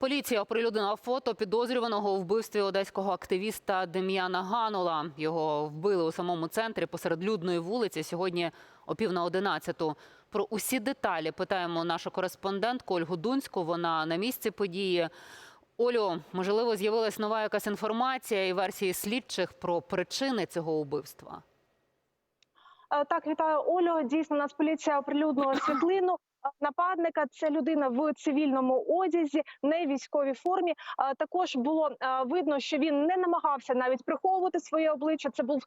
Поліція оприлюднила фото підозрюваного у вбивстві одеського активіста Дем'яна Ганула. Його вбили у самому центрі посеред людної вулиці сьогодні о пів на одинадцяту. Про усі деталі питаємо нашу кореспондентку Ольгу Дунську. Вона на місці події. Олю, можливо, з'явилась нова якась інформація і версії слідчих про причини цього убивства. Е, Так, вітаю Олю. Дійсно, нас поліція оприлюднила світлину. Нападника це людина в цивільному одязі, не військовій формі. Також було видно, що він не намагався навіть приховувати своє обличчя. Це був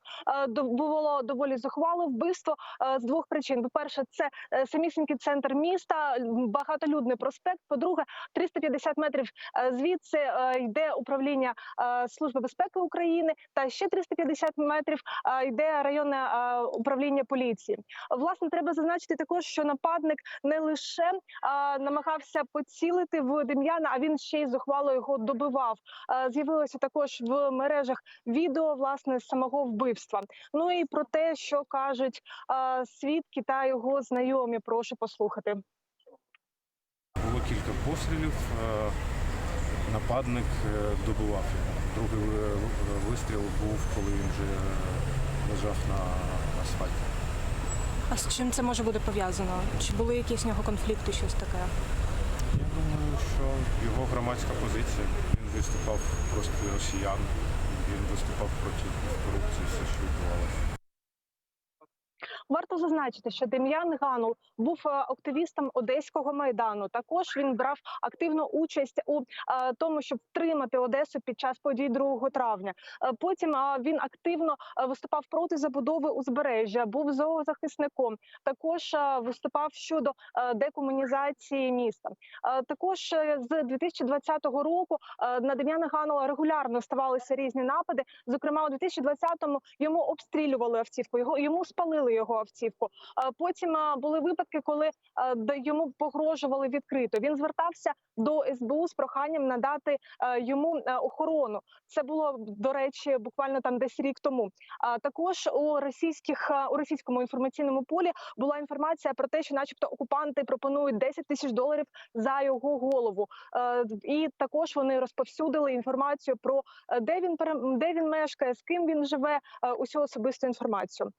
було доволі зухвале вбивство з двох причин. По перше, це е, самісінький центр міста, багатолюдний проспект. По-друге, 350 метрів е, звідси е, йде управління Служби безпеки України, та ще 350 метрів йде районне управління поліції. Власне, треба зазначити також, що нападник не лише е, намагався поцілити в Дем'яна, а він ще й зухвало його добивав. Е, З'явилося також в мережах відео власне самого вбивства. Ну і про те, що кажуть е, свідки та його знайомі. Прошу послухати. Було кілька пострілів. Нападник е, добивав його. Другий е, вистріл був, коли він вже лежав на асфальті. А з чим це може бути пов'язано? Чи були якісь в нього конфлікти, щось таке? Я думаю, що його громадська позиція. Він виступав проти росіян, він виступав проти корупції, все, що відбувалося. Варто зазначити, що Дем'ян Ганул був е, активістом одеського майдану. Також він брав активну участь у е, тому, щоб втримати Одесу під час подій 2 травня. Е, Потім він активно виступав проти забудови узбережжя, був зоозахисником. Також виступав щодо декомунізації міста. Також з 2020 року на Дем'яна Ганула регулярно ставалися різні напади. Зокрема, у 2020-му йому обстрілювали автівку, його йому спалили його автівку. Е, Потім е, були випадки, коли е, йому погрожували відкрито. Він звертався до СБУ з проханням надати йому охорону. Це було до речі, буквально там десь рік тому. Також у російських у російському інформаційному полі була інформація про те, що, начебто, окупанти пропонують 10 тисяч доларів за його голову. І також вони розповсюдили інформацію про де він де він мешкає, з ким він живе, усю особисту інформацію.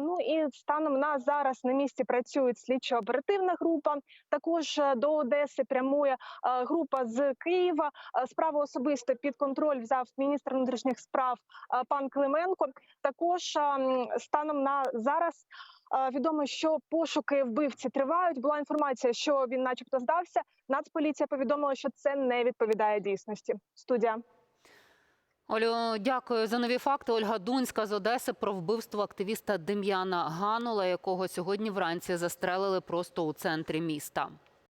Ну і станом на зараз на місці працює слідчо-оперативна група. Також е, до Одеси прямує е, група з Києва. Е, Справу особисто під контроль взяв міністр внутрішніх справ пан Клименко. Також станом на зараз. Відомо, що пошуки вбивці тривають. Була інформація, що він, начебто, здався. Нацполіція повідомила, що це не відповідає дійсності. Студія. Олю, дякую за нові факти. Ольга Дунська з Одеси про вбивство активіста Дем'яна Ганула, якого сьогодні вранці застрелили просто у центрі міста.